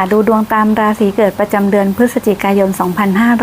ะดูดวงตามราศีเกิดประจำเดือนพฤศจิกายน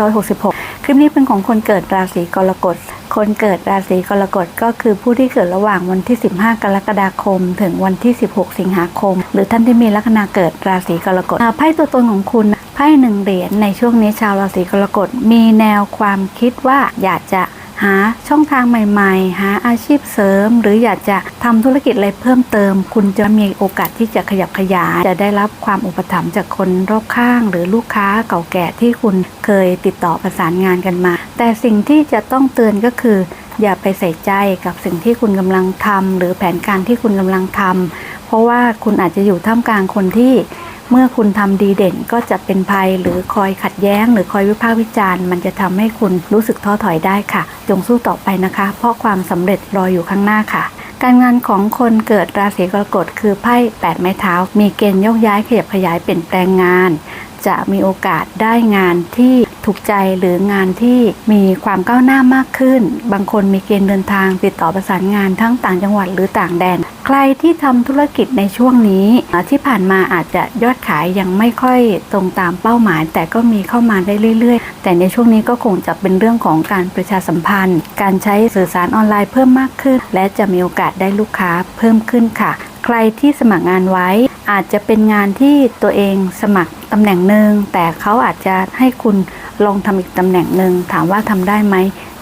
2566 คลิปนี้เป็นของคนเกิดราศีกรกฎ คนเกิดราศีกรกฎก็คือผู้ที่เกิดระหว่างวันที่ 15 กรกฎาคม ถึงวันที่ 16 สิงหาคม หรือท่านที่มีลัคนาเกิดราศีกรกฎไพ่ตัวตนของคุณไพ่หนึ่งเหรียญในช่วงนี้ชาวราศีกรกฎมีแนวความคิดว่าอยากจะ หาช่องทางใหม่ๆ หาอาชีพเสริม หรืออยากจะทำธุรกิจอะไรเพิ่มเติม คุณจะมีโอกาสที่จะขยับขยายจะได้รับความอุปถัมภ์จากคนรอบข้าง หรือลูกค้าเก่าแก่ที่คุณเคยติดต่อประสานงานกันมา แต่สิ่งที่จะต้องเตือนก็คือ อย่าไปใส่ใจกับสิ่งที่คุณกำลังทำหรือแผนการที่คุณกำลังทำเพราะว่าคุณอาจจะอยู่ท่ามกลางคนที่ เมื่อคุณทำดีเด่นก็จะเป็นภัยหรือคอยขัดแย้ง หรือคอยวิพากษ์วิจารณ์ มันจะทำให้คุณรู้สึกท้อถอยได้ค่ะ จงสู้ต่อไปนะคะ เพราะความสำเร็จรออยู่ข้างหน้าค่ะ การงานของคนเกิดราศีกรกฎคือไพ่แปดไม้เท้า มีเกณฑ์โยกย้ายขยับขยายเปลี่ยนแปลงงาน จะมีโอกาสได้งานที่ ถูกใจหรืองานที่มีความก้าวหน้ามากขึ้น บางคนมีเกณฑ์เดินทางติดต่อประสานงานทั้งต่างจังหวัดหรือต่างแดน ใครที่ทำธุรกิจในช่วงนี้ที่ผ่านมาอาจจะยอดขายยังไม่ค่อยตรงตามเป้าหมาย แต่ก็มีเข้ามาได้เรื่อย ๆ แต่ในช่วงนี้ก็คงจะเป็นเรื่องของการประชาสัมพันธ์ การใช้สื่อสารออนไลน์เพิ่มมากขึ้น และจะมีโอกาสได้ลูกค้าเพิ่มขึ้นค่ะ ใครที่สมัครงานไว้ อาจจะเป็นงานที่ตัวเองสมัครตำแหน่งหนึ่งแต่เขาอาจจะให้คุณลองทำอีกตำแหน่งหนึ่งถามว่าทำได้ไหม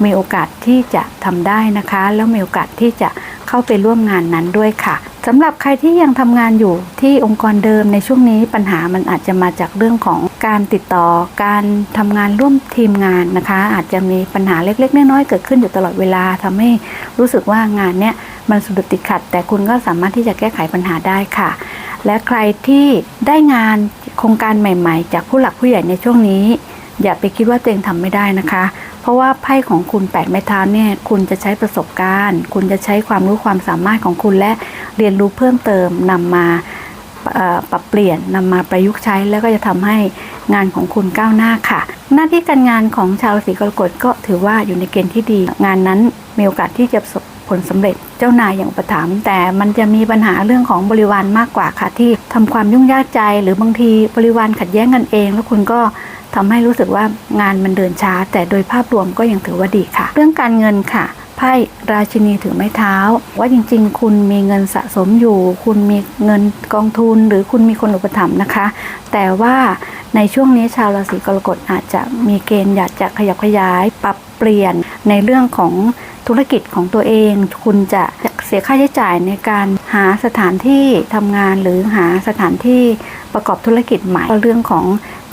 มีโอกาสที่จะทำได้นะคะ แล้วมีโอกาสที่จะเข้าไปร่วมงานนั้นด้วยค่ะสำหรับใครที่ยังทำงานอยู่ที่องค์กรเดิมในช่วงนี้ปัญหามันอาจจะมาจากเรื่องของ การติดต่อการทำงานร่วมทีมงานนะคะ อาจจะมีปัญหาเล็กๆน้อยๆเกิดขึ้นอยู่ตลอดเวลาทำให้รู้สึกว่างานเนี้ยมันสุดติดขัด แต่คุณก็สามารถที่จะแก้ไขปัญหาได้ค่ะ และใครที่ได้งานโครงการใหม่ๆ จากผู้หลักผู้ใหญ่ในช่วงนี้ อย่าไปคิดว่าตัวเองทำไม่ได้นะคะ เพราะว่าไพ่ของคุณแปดไม้เท้าเนี่ยคุณจะใช้ประสบการณ์ คุณจะใช้ความรู้ความสามารถของคุณและเรียนรู้เพิ่มเติมนำมา ปรับเปลี่ยนนำมาประยุกต์ใช้แล้วก็จะทำให้งานของคุณก้าวหน้าค่ะ หน้าที่การงานของชาวราศีกรกฎก็ถือว่าอยู่ในเกณฑ์ที่ดี งานนั้นมีโอกาสที่จะประสบผลสำเร็จเจ้านายอย่างประถามแต่มันจะมีปัญหาเรื่องของบริวารมากกว่าค่ะที่ทำความยุ่งยากใจ หรือบางทีบริวารขัดแย้งกันเอง แล้วคุณก็ทำให้รู้สึกว่างานมันเดินช้า แต่โดยภาพรวมก็ยังถือว่าดีค่ะ เรื่องการเงินค่ะ ไพ่ราชินีถือไม้เท้า ว่าจริงๆ คุณมีเงินสะสมอยู่ คุณมีเงินกองทุน หรือคุณมีคนอุปถัมภ์นะคะ แต่ว่าในช่วงนี้ชาวราศีกรกฎอาจจะมีเกณฑ์อยากจะขยับขยาย ปรับเปลี่ยนในเรื่องของธุรกิจของตัวเอง คุณจะเสียค่าใช้จ่ายในการหาสถานที่ทำงานหรือหาสถานที่ประกอบธุรกิจใหม่เรื่องของ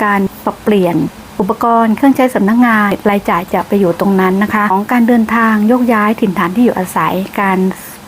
การปรับเปลี่ยน อุปกรณ์เครื่องใช้สำนักงานรายจ่ายจะไปอยู่ตรงนั้นนะคะ ของการเดินทางโยกย้ายถิ่นฐานที่อยู่อาศัยการ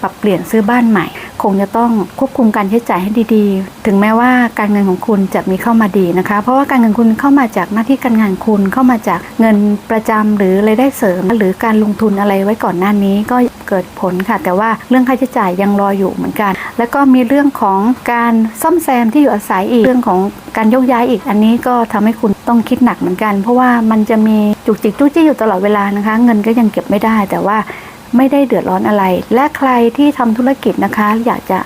ปรับเปลี่ยนซื้อบ้านใหม่ คงจะต้องควบคุมการใช้จ่ายให้ดีๆ ถึงแม้ว่าการเงินของคุณจะมีเข้ามาดีนะคะ เพราะว่าการเงินคุณเข้ามาจากหน้าที่การงานคุณเข้ามาจากเงินประจำหรือรายได้เสริม หรือการลงทุนอะไรไว้ก่อนหน้านี้ก็เกิดผลค่ะ แต่ว่าเรื่องค่าใช้จ่ายยังรออยู่เหมือนกัน แล้วก็มีเรื่องของการซ่อมแซมที่อยู่อาศัยอีกเรื่องของการยกย้ายอีกอันนี้ก็ทำให้คุณ ต้องคิดหนักเหมือนกัน เพราะว่ามันจะมีจุกจิกจุกจี้อยู่ตลอดเวลานะคะ เงินก็ยังเก็บไม่ได้ แต่ว่าไม่ได้เดือดร้อนอะไร และใครที่ทำธุรกิจนะคะ อยากจะ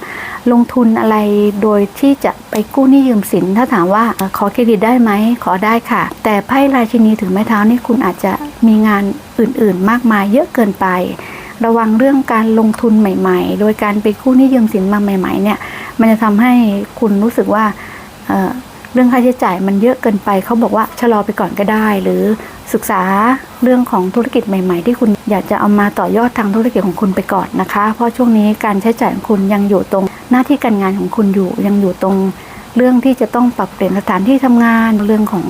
ลงทุนอะไรโดยที่จะไปกู้หนี้ยืมสิน ถ้าถามว่าขอเครดิตได้ไหมขอได้ค่ะ แต่ไพ่ราชินีถือไม้เท้านี่คุณอาจจะมีงานอื่นๆ มากมายเยอะเกินไป ระวังเรื่องการลงทุนใหม่ ๆ โดยการไปกู้หนี้ยืมสินมาใหม่ ๆ เนี่ย มันจะทำให้คุณรู้สึกว่า เรื่องค่าใช้จ่ายมันเยอะเกินไปเขาบอกว่าชะลอไปก่อนก็ได้ หรือศึกษาเรื่องของธุรกิจใหม่ ๆ ที่คุณอยากจะเอามาต่อยอดทางธุรกิจของคุณไปก่อนนะคะ เพราะช่วงนี้การใช้จ่ายของคุณยังอยู่ตรง หน้าที่การงานของคุณอยู่ยังอยู่ตรง เรื่องที่จะต้องปรับเปลี่ยนสถานที่ทำงานเรื่องของ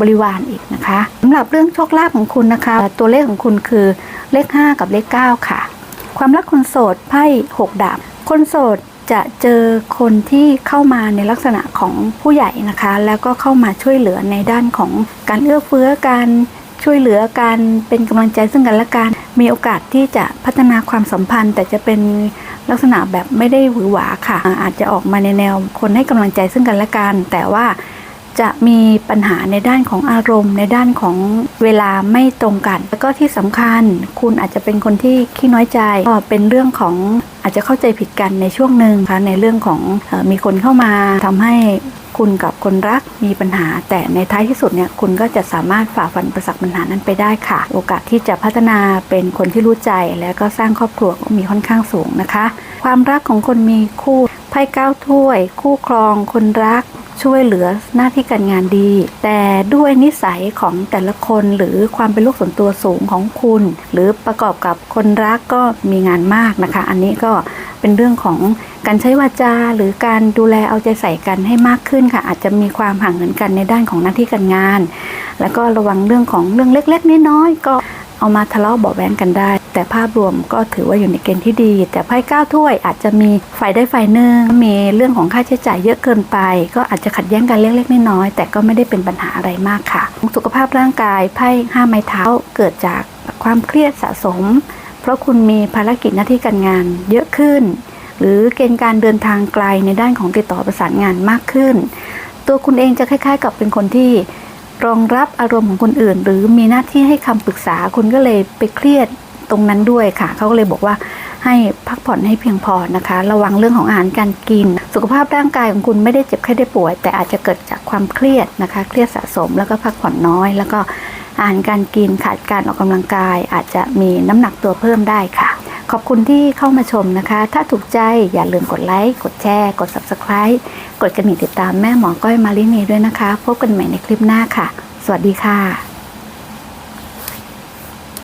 บริวารอีกนะคะสำหรับเรื่องโชคลาภของคุณนะคะ ตัวเลขของคุณคือเลข 5 กับเลข 9 ค่ะ ความรักคนโสดไพ่หกดาบคนโสด จะเจอคนที่เข้ามาในลักษณะของผู้ใหญ่นะคะ แล้วก็เข้ามาช่วยเหลือในด้านของการเอื้อเฟื้อการช่วยเหลือการเป็นกำลังใจซึ่งกันและกัน มีโอกาสที่จะพัฒนาความสัมพันธ์ แต่จะเป็นลักษณะแบบไม่ได้หวือหวาค่ะ อาอาจจะออกมาในแนวคนให้กำลังใจซึ่งกันและกัน แต่ว่าจะมีปัญหาในด้านของอารมณ์ ในด้านของ เวลาไม่ตรงกัน แล้วก็ที่สำคัญคุณอาจจะเป็นคนที่ขี้น้อยใจก็เป็นเรื่องของอาจจะเข้าใจผิดกันในช่วงหนึ่งค่ะในเรื่องของออมีคนเข้ามาทำให้คุณกับคนรักมีปัญหา แต่ในท้ายที่สุดเนี่ยคุณก็จะสามารถฝ่าฟันประสักปัญหานั้นไปได้ค่ะ โอกาสที่จะพัฒนาเป็นคนที่รู้ใจแล้วก็สร้างครอบครัวก็มีค่อนข้างสูงนะคะ ความรักของคนมีคู่ไพ่เก้าถ้วย คู่ครอง คนรัก ช่วยเหลือหน้าที่การงานดี แต่ด้วยนิสัยของแต่ละคนหรือความเป็นลูกส่วนตัวสูงของคุณ หรือประกอบกับคนรักก็มีงานมากนะคะ อันนี้ก็เป็นเรื่องของการใช้วาจาหรือการดูแลเอาใจใส่กันให้มากขึ้นค่ะ อาจจะมีความห่างเหินกันในด้านของหน้าที่การงาน แล้วก็ระวังเรื่องของเรื่องเล็ก ๆน้อยๆก็ เอามาทะเลาะเบาะแว้งกันได้ แต่ภาพรวมก็ถือว่าอยู่ในเกณฑ์ที่ดี แต่ไพ่เก้าถ้วยอาจจะมีฝ่ายได้ฝ่ายหนึ่งมีเรื่องของค่าใช้จ่ายเยอะเกินไป ก็อาจจะขัดแย้งกันเล็กๆน้อยๆแต่ก็ไม่ได้เป็นปัญหาอะไรมากค่ะ สุขภาพร่างกายไพ่ห้าไม้เท้าเกิดจากความเครียดสะสม เพราะคุณมีภารกิจหน้าที่การงานเยอะขึ้น หรือเกณฑ์การเดินทางไกลในด้านของติดต่อประสานงานมากขึ้น ตัวคุณเองจะคล้าย ๆ กับเป็นคนที่ รองรับอารมณ์ของคนอื่น หรือมีหน้าที่ให้คำปรึกษาคุณก็เลยไปเครียดตรงนั้นด้วยค่ะ เขาก็เลยบอกว่าให้พักผ่อนให้เพียงพอนะคะ ระวังเรื่องของอาหารการกิน สุขภาพร่างกายของคุณไม่ได้เจ็บไข้ได้ป่วย แต่อาจจะเกิดจากความเครียดนะคะ เครียดสะสมแล้วก็พักผ่อนน้อย แล้วก็อาหารการกินขาดการออกกำลังกาย อาจจะมีน้ำหนักตัวเพิ่มได้ค่ะ ขอบคุณที่เข้ามาชมนะคะ ถ้าถูกใจอย่าลืมกดไลค์ กดแชร์ กด Subscribe กดกระดิ่งติดตามแม่หมอก้อยมาลินีด้วยนะคะ พบกันใหม่ในคลิปหน้าค่ะ สวัสดีค่ะ